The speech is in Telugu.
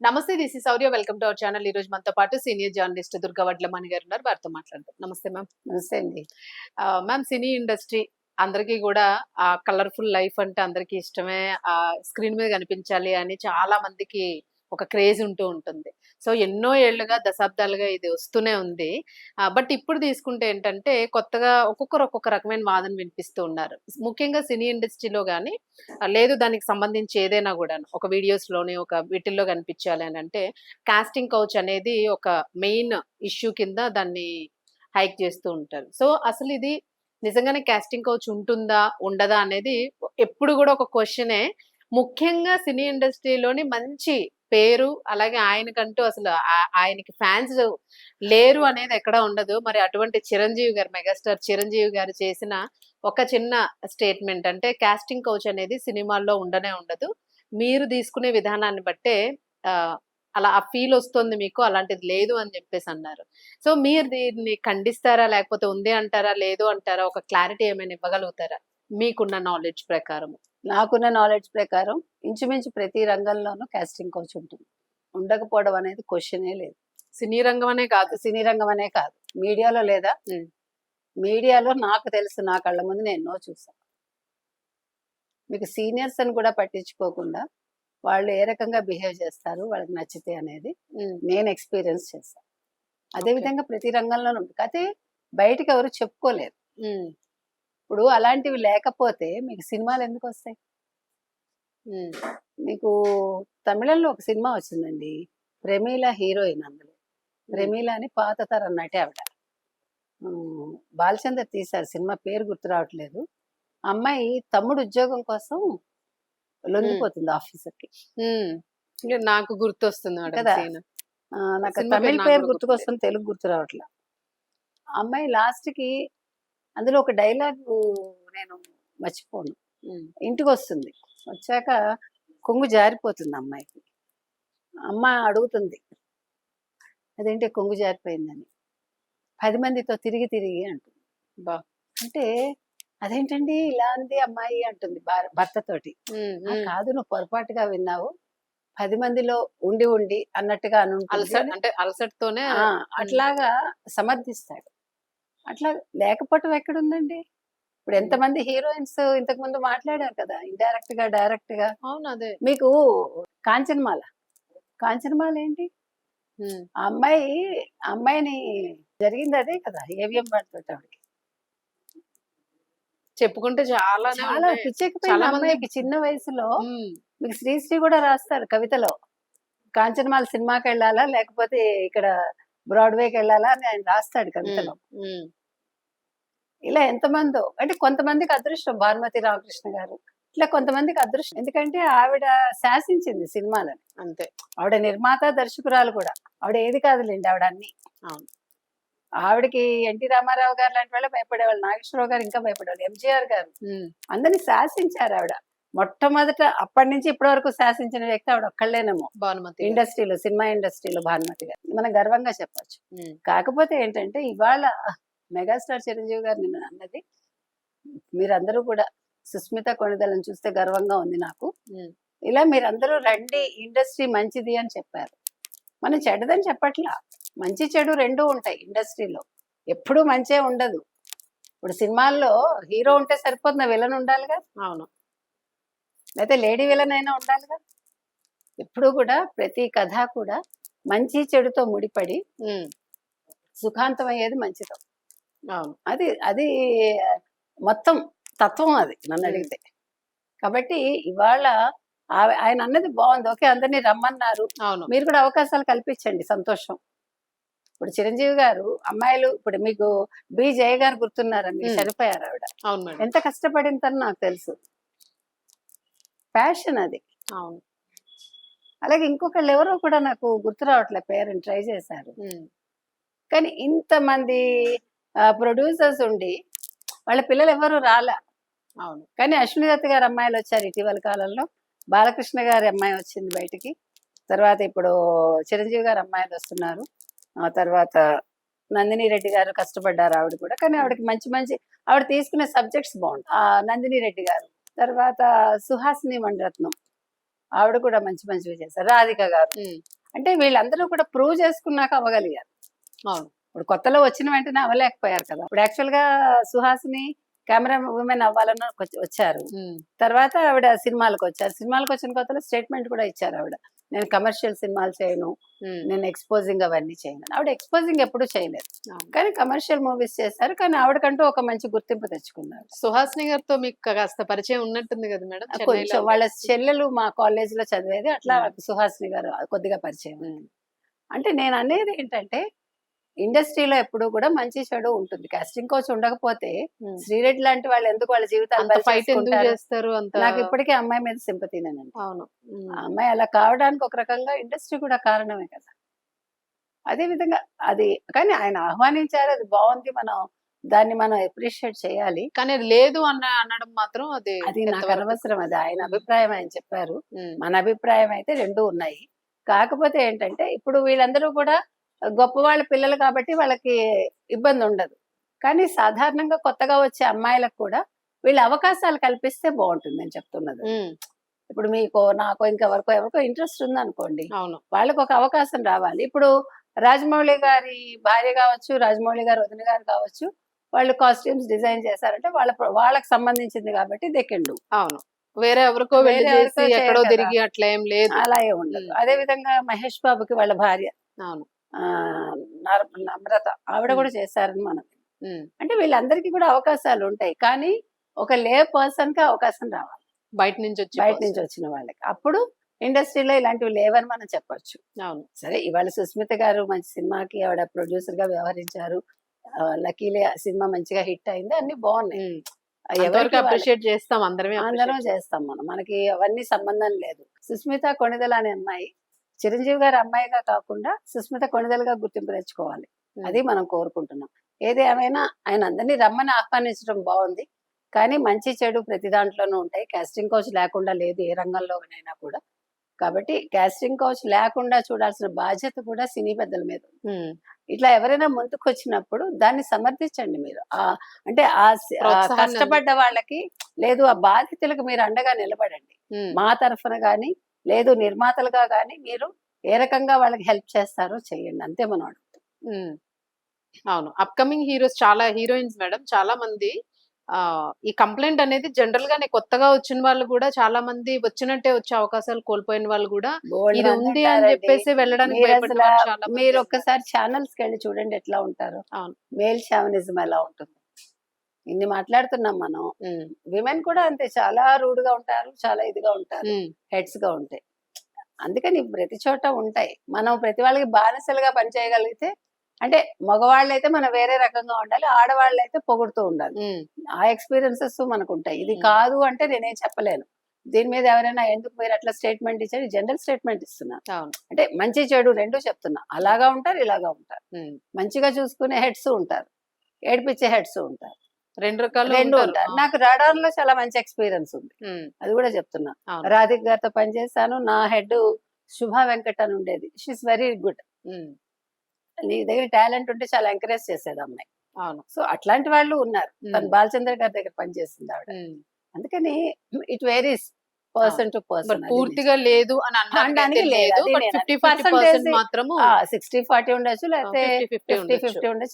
నమస్తే this is Sourya welcome to our channel. ఈ రోజు మనతో పాటు సీనియర్ జర్నలిస్ట్ దుర్గా వడ్లమణి గారు ఉన్నారు. వారితో మాట్లాడదాం. నమస్తే మ్యామ్. నమస్తే అండి. మ్యామ్ సినీ ఇండస్ట్రీ అందరికీ కూడా ఆ కలర్ఫుల్ లైఫ్ అంటే అందరికీ ఇష్టమే. ఆ స్క్రీన్ మీద కనిపించాలి అని చాలా మందికి ఒక క్రేజ్ ఉంటూ ఉంటుంది. సో ఎన్నో ఏళ్ళుగా దశాబ్దాలుగా ఇది వస్తూనే ఉంది. బట్ ఇప్పుడు తీసుకుంటే ఏంటంటే కొత్తగా ఒక్కొక్కరు ఒక్కొక్క రకమైన వాదన వినిపిస్తూ ఉన్నారు. ముఖ్యంగా సినీ ఇండస్ట్రీలో కానీ లేదు దానికి సంబంధించి ఏదైనా కూడా ఒక వీడియోస్లోనే ఒక వీటిల్లో కనిపించాలి అని అంటే కాస్టింగ్ కౌచ్ అనేది ఒక మెయిన్ ఇష్యూ కింద దాన్ని హైక్ చేస్తూ ఉంటారు. సో అసలు ఇది నిజంగానే కాస్టింగ్ కౌచ్ ఉంటుందా ఉండదా అనేది ఎప్పుడు కూడా ఒక క్వశ్చనే. ముఖ్యంగా సినీ ఇండస్ట్రీలోని మంచి పేరు అలాగే ఆయనకంటూ అసలు ఆ- ఆయనకి ఫ్యాన్స్ లేరు అనేది ఎక్కడ ఉండదు. మరి అటువంటి చిరంజీవి గారు మెగాస్టార్ చిరంజీవి గారు చేసిన ఒక చిన్న స్టేట్మెంట్ అంటే కాస్టింగ్ కౌచ్ అనేది సినిమాల్లో ఉండనే ఉండదు. మీరు తీసుకునే విధానాన్ని బట్టే అలా ఆ ఫీల్ వస్తుంది మీకు అలాంటిది లేదు అని చెప్పేసి అన్నారు. సో మీరు దీన్ని ఖండిస్తారా లేకపోతే ఉంది అంటారా లేదు అంటారా ఒక క్లారిటీ ఏమైనా ఇవ్వగలుగుతారా? మీకున్న నాలెడ్జ్ ప్రకారం నాకున్న నాలెడ్జ్ ప్రకారం ఇంచుమించు ప్రతి రంగంలోనూ కాస్టింగ్ కోచ్ ఉంటుంది. ఉండకపోవడం అనేది క్వశ్చనే లేదు. సినీ రంగం అనే కాదు. సినీ రంగం అనే కాదు. మీడియాలో లేదా. మీడియాలో నాకు తెలుసు. నా కళ్ళ ముందు నేను ఎన్నో చూసాను మీకు సీనియర్స్ అని కూడా పట్టించుకోకుండా వాళ్ళు ఏ రకంగా బిహేవ్ చేస్తారు వాళ్ళకి నచ్చితే అనేది నేను ఎక్స్పీరియన్స్ చేస్తాను అదే Okay. విధంగా ప్రతి రంగంలోనూ ఉంటుంది. అయితే బయటికి ఎవరు చెప్పుకోలేరు. ఇప్పుడు అలాంటివి లేకపోతే మీకు సినిమాలు ఎందుకు వస్తాయి? మీకు తమిళంలో ఒక సినిమా వచ్చిందండి. ప్రమీల హీరోయిన్ అందులో. ప్రమీల అని పాత తరం నటి ఆవిడ. బాలచందర్ తీశారు. సినిమా పేరు గుర్తు రావట్లేదు. అమ్మాయి తమ్ముడు ఉద్యోగం కోసం లొంగిపోతుంది ఆఫీసర్కి. నాకు గుర్తొస్తుంది కదా? నాకు తమిళ పేరు గుర్తుకొస్తుంది తెలుగు గుర్తు రావట్లేదు అమ్మాయి లాస్ట్కి అందులో ఒక డైలాగ్ నేను మర్చిపోను. ఇంటికి వస్తుంది వచ్చాక కొంగు జారిపోతుంది అమ్మాయికి. అమ్మ అడుగుతుంది అదేంటి కొంగు జారిపోయిందని? పది మందితో తిరిగి తిరిగి అంటుంది. బా. అంటే అదేంటండి ఇలా ఉంది అమ్మాయి అంటుంది భార- భర్తతోటి. ఉమ్, "ఆ, ఉమ్. కాదు నువ్వు పొరపాటుగా విన్నావు. పది మందిలో ఉండి ఉండి అన్నట్టుగా అని అలసట్ అంటే అలసట్ తోనే ఆ, అట్లాగా సమర్థిస్తాడు. అట్లా లేకపోవటం ఎక్కడుందండి? ఇప్పుడు ఎంతమంది హీరోయిన్స్ ఇంతకు ముందు మాట్లాడారు కదా ఇండైరెక్ట్గా డైరెక్ట్గా అవును అదే. మీకు కాంచనమాల కాంచనమాల ఏంటి? ఆ అమ్మాయి అమ్మాయిని జరిగింది అదే కదా ఏవిఎం వాడితో ఆవిడకి. చెప్పుకుంటే చాలా చాలా పిచ్చెక్కిపోయిన అమ్మాయికి చిన్న వయసులో. మీకు శ్రీశ్రీ కూడా రాస్తారు కవితలో. కాంచనమాల సినిమాకి వెళ్ళాలా లేకపోతే ఇక్కడ బ్రాడ్వేకి వెళ్ళాలా అని ఆయన రాస్తాడు కవితలో ఇలా ఎంతమందో. అంటే కొంతమందికి అదృష్టం భానుమతి రామకృష్ణ గారు. ఇట్లా కొంతమందికి అదృష్టం. ఎందుకంటే ఆవిడ శాసించింది సినిమాలని. అంతే. ఆవిడ నిర్మాత దర్శకురాలు కూడా. ఆవిడ ఏది కాదులేండి ఆవిడ అన్ని. ఆవిడకి ఎన్టీ రామారావు గారు లాంటి వాళ్ళు భయపడేవాళ్ళు. నాగేశ్వరరావు గారు ఇంకా భయపడేవాళ్ళు. ఎంజీఆర్ గారు. అందరిని శాసించారు ఆవిడ. మొట్టమొదట అప్పటి నుంచి ఇప్పటి వరకు శాసించిన వ్యక్తి ఆవిడ ఒక్కళ్ళేనేమో. భానుమతి ఇండస్ట్రీలో సినిమా ఇండస్ట్రీలో భానుమతి గారు. మనం గర్వంగా చెప్పొచ్చు. కాకపోతే ఏంటంటే ఇవాళ మెగాస్టార్ చిరంజీవి గారు నిన్న అన్నది మీరందరూ కూడా సుస్మిత కొణిదలను చూస్తే గర్వంగా ఉంది నాకు. ఇలా మీరందరూ రండి ఇండస్ట్రీ మంచిది అని చెప్పారు. మనం చెడ్డదని చెప్పట్లా. మంచి చెడు రెండూ ఉంటాయి ఇండస్ట్రీలో. ఎప్పుడూ మంచే ఉండదు. ఇప్పుడు సినిమాల్లో హీరో ఉంటే సరిపోతుంది విలన్ ఉండాలిగా. అవును. లేకపోతే లేడీ విలన్ అయినా ఉండాలిగా. ఎప్పుడూ కూడా ప్రతి కథ కూడా మంచి చెడుతో ముడిపడి సుఖాంతం అయ్యేది మంచితో. అవును. అది అది మొత్తం తత్వం అది నన్ను. అడిగితే. కాబట్టి ఇవాళ ఆయన అన్నది బాగుంది. ఓకే అందరినీ రమ్మన్నారు. అవును. మీరు కూడా అవకాశాలు కల్పించండి. సంతోషం. ఇప్పుడు చిరంజీవి గారు అమ్మాయిలు ఇప్పుడు మీకు బి. జయ గారు గుర్తున్నారా? మీరు. చనిపోయారు ఆవిడ. ఎంత కష్టపడిందని నాకు తెలుసు. ప్యాషన్ అది. అవును. అలాగే ఇంకొకళ్ళు ఎవరో కూడా నాకు గుర్తు రావట్లే పేరెంట్ ట్రై చేశారు. కానీ ఇంతమంది ప్రొడ్యూసర్స్ ఉండి వాళ్ళ పిల్లలు ఎవరు రాలా. అవును. కానీ అశ్విని దత్ గారి అమ్మాయిలు వచ్చారు ఇటీవల కాలంలో. బాలకృష్ణ గారి అమ్మాయి వచ్చింది బయటికి. తర్వాత ఇప్పుడు చిరంజీవి గారి అమ్మాయిలు వస్తున్నారు. ఆ తర్వాత నందిని రెడ్డి గారు కష్టపడ్డారు ఆవిడ కూడా. కానీ ఆవిడకి మంచి మంచి ఆవిడ తీసుకునే సబ్జెక్ట్స్ బాగుంటాయి. నందిని రెడ్డి గారు. తర్వాత సుహాసిని మణిరత్నం ఆవిడ కూడా మంచి మంచివి చేశారు రాధిక గారు. అంటే వీళ్ళందరూ కూడా ప్రూవ్ చేసుకున్నాక అవ్వగలిగారు. అవును. ఇప్పుడు కొత్తలో వచ్చిన వెంటనే అవ్వలేకపోయారు కదా. ఇప్పుడు యాక్చువల్గా సుహాసిని కెమెరా ఉమెన్ అవ్వాలని వచ్చి- వచ్చారు తర్వాత ఆవిడ సినిమాలకు వచ్చారు. సినిమాలకు వచ్చిన కొత్తలో స్టేట్మెంట్ కూడా ఇచ్చారు ఆవిడ. నేను కమర్షియల్ సినిమాలు చేయను. నేను ఎక్స్పోజింగ్ అవన్నీ చేయను. ఆవిడ ఎక్స్పోజింగ్ ఎప్పుడు చేయలేదు. కానీ కమర్షియల్ మూవీస్ చేశారు. కానీ ఆవిడకంటూ ఒక మంచి గుర్తింపు తెచ్చుకున్నారు. సుహాసిని గారితో మీకు కాస్త పరిచయం ఉన్నట్టుంది కదా మేడం? కొంచెం వాళ్ళ చెల్లెలు మా కాలేజ్లో చదివేది. అట్లా సుహాసిని గారు కొద్దిగా పరిచయం. అంటే నేను అనేది ఏంటంటే ఇండస్ట్రీలో ఎప్పుడు కూడా మంచి చెడు ఉంటుంది. కాస్టింగ్ కోచ్ ఉండకపోతే. శ్రీరెడ్డి లాంటి వాళ్ళు ఎందుకు వాళ్ళ జీవితాలు నాకు ఇప్పటికీ అమ్మాయి మీద సింపతినేనండి అవును. అమ్మాయి అలా కావడానికి ఒక రకంగా ఇండస్ట్రీ కూడా కారణమే కదా. అదే విధంగా అది కానీ ఆయన ఆహ్వానించారు అది బాగుంది మనం దాన్ని మనం అప్రిషియేట్ చేయాలి. కానీ అది లేదు అన్న అనడం మాత్రం అది అది నాకు అనవసరం అది ఆయన అభిప్రాయం ఆయన చెప్పారు. మన అభిప్రాయం అయితే రెండు ఉన్నాయి. కాకపోతే ఏంటంటే ఇప్పుడు వీళ్ళందరూ కూడా గొప్ప వాళ్ళ పిల్లలు కాబట్టి వాళ్ళకి ఇబ్బంది ఉండదు. కానీ సాధారణంగా కొత్తగా వచ్చే అమ్మాయిలకు కూడా వీళ్ళ అవకాశాలు కల్పిస్తే బాగుంటుంది నేను చెప్తున్నది ఇప్పుడు మీకు నాకో ఇంకెవరికో ఎవరికో ఇంట్రెస్ట్ ఉందనుకోండి అవును. వాళ్ళకి ఒక అవకాశం రావాలి. ఇప్పుడు రాజమౌళి గారి భార్య కావచ్చు రాజమౌళి గారి వదిన గారు కావచ్చు వాళ్ళు కాస్ట్యూమ్స్ డిజైన్ చేశారంటే వాళ్ళ వాళ్ళకి సంబంధించింది కాబట్టి దెక్కిండు అవును. వేరే ఎవరికో వేరే ఎక్కడో తిరిగి అట్లా ఏం లేదు అలాగే ఉండదు. అదే విధంగా మహేష్ బాబుకి వాళ్ళ భార్య. అవును. నమ్రత ఆవిడ కూడా చేశారని మనం. ఉమ్, అంటే వీళ్ళందరికీ కూడా అవకాశాలు ఉంటాయి. కానీ ఒక లే పర్సన్కి అవకాశం రావాలి. బయట నుంచి వచ్చి బయట నుంచి వచ్చిన వాళ్ళకి. అప్పుడు ఇండస్ట్రీలో ఇలాంటివి లేవని మనం చెప్పొచ్చు. అవును. సరే ఇవాళ సుస్మిత గారు మంచి సినిమాకి ఆవిడ ప్రొడ్యూసర్గా వ్యవహరించారు. ఆ సినిమా మంచిగా హిట్ అయింది. అన్ని బాగున్నాయి. ఎవరికి అప్రిషియేట్ చేస్తాం. అందరమే అందరం appreciate చేస్తాం మనం. మనకి అవన్నీ సంబంధం లేదు. సుస్మిత కొణిదల అనే అమ్మాయి చిరంజీవి గారి అమ్మాయిగా కాకుండా సుస్మిత కొణిదలుగా గుర్తింపు తెచ్చుకోవాలి. అది మనం కోరుకుంటున్నాం. ఏది ఏమైనా ఆయన అందరినీ రమ్మని ఆహ్వానించడం బాగుంది. కానీ మంచి చెడు ప్రతి దాంట్లోనూ ఉంటాయి. కాస్టింగ్ కోచ్ లేకుండా లేదు ఏ రంగంలోనైనా కూడా. కాబట్టి కాస్టింగ్ కోచ్ లేకుండా చూడాల్సిన బాధ్యత కూడా సినీ పెద్దల మీద ఇట్లా ఎవరైనా ముందుకు వచ్చినప్పుడు దాన్ని సమర్థించండి మీరు. ఆ అంటే ఆ కష్టపడ్డ వాళ్ళకి లేదు ఆ బాధితులకు మీరు అండగా నిలబడండి. మా తరఫున కానీ లేదు నిర్మాతలుగా కానీ మీరు ఏ రకంగా వాళ్ళకి హెల్ప్ చేస్తారో చేయండి అంతే మనం అడుగుతాం. అవును అప్కమింగ్ హీరోస్ చాలా హీరోయిన్స్ మేడం చాలా మంది ఆ ఈ కంప్లైంట్ అనేది జనరల్ గానే కొత్తగా వచ్చిన వాళ్ళు కూడా చాలా మంది వచ్చినట్టే వచ్చే అవకాశాలు కోల్పోయిన వాళ్ళు కూడా ఇది ఉంది అని. చెప్పేసి వెళ్ళడానికి మీరు. ఒక్కసారి ఛానల్స్కి వెళ్ళి చూడండి ఎట్లా ఉంటారు అవును. మేల్ షావనిజం ఎలా ఉంటుంది ఇన్ని మాట్లాడుతున్నాం మనం. విమెన్ కూడా అంతే చాలా రూడ్గా ఉంటారు చాలా ఇదిగా ఉంటారు హెడ్స్గా ఉంటాయి. అందుకని ప్రతి చోట ఉంటాయి. మనం ప్రతి వాళ్ళకి బానిసలుగా పనిచేయగలిగితే అంటే మగవాళ్ళు అయితే మనం వేరే రకంగా ఉండాలి ఆడవాళ్ళు అయితే పొగుడుతూ ఉండాలి. ఆ ఎక్స్పీరియన్సెస్ మనకు ఉంటాయి ఇది. కాదు అంటే నేనేం చెప్పలేను. దీని మీద ఎవరైనా ఎందుకు మీరు అట్లా స్టేట్మెంట్ ఇచ్చారు? జనరల్ స్టేట్మెంట్ ఇస్తున్నా. అంటే మంచి చెడు రెండు చెప్తున్నా. అలాగా ఉంటారు ఇలాగా ఉంటారు. మంచిగా చూసుకునే హెడ్స్ ఉంటారు. ఏడిపించే హెడ్స్ ఉంటారు. రెండు రకాలు రెండు ఉంటారు. నాకు రాడాన్లో చాలా మంచి ఎక్స్పీరియన్స్ ఉంది. అది కూడా చెప్తున్నా. రాధిక్ గారితో పనిచేశాను నా హెడ్ శుభ వెంకట్ అని ఉండేది. షీస్ వెరీ గుడ్ నీ దగ్గర టాలెంట్ ఉంటే చాలా ఎంకరేజ్ చేసేది అమ్మాయి. అవును. సో అట్లాంటి వాళ్ళు ఉన్నారు. తను బాలచంద్ర గారి దగ్గర పనిచేసింది ఆవిడ. అందుకని it varies person to person పూర్తిగా లేదు అని అనడానికి లేదు, సిక్స్టీ ఫార్టీ ఉండొచ్చు లేకపోతే ఫిఫ్టీ ఫిఫ్టీ ఉండొచ్చు.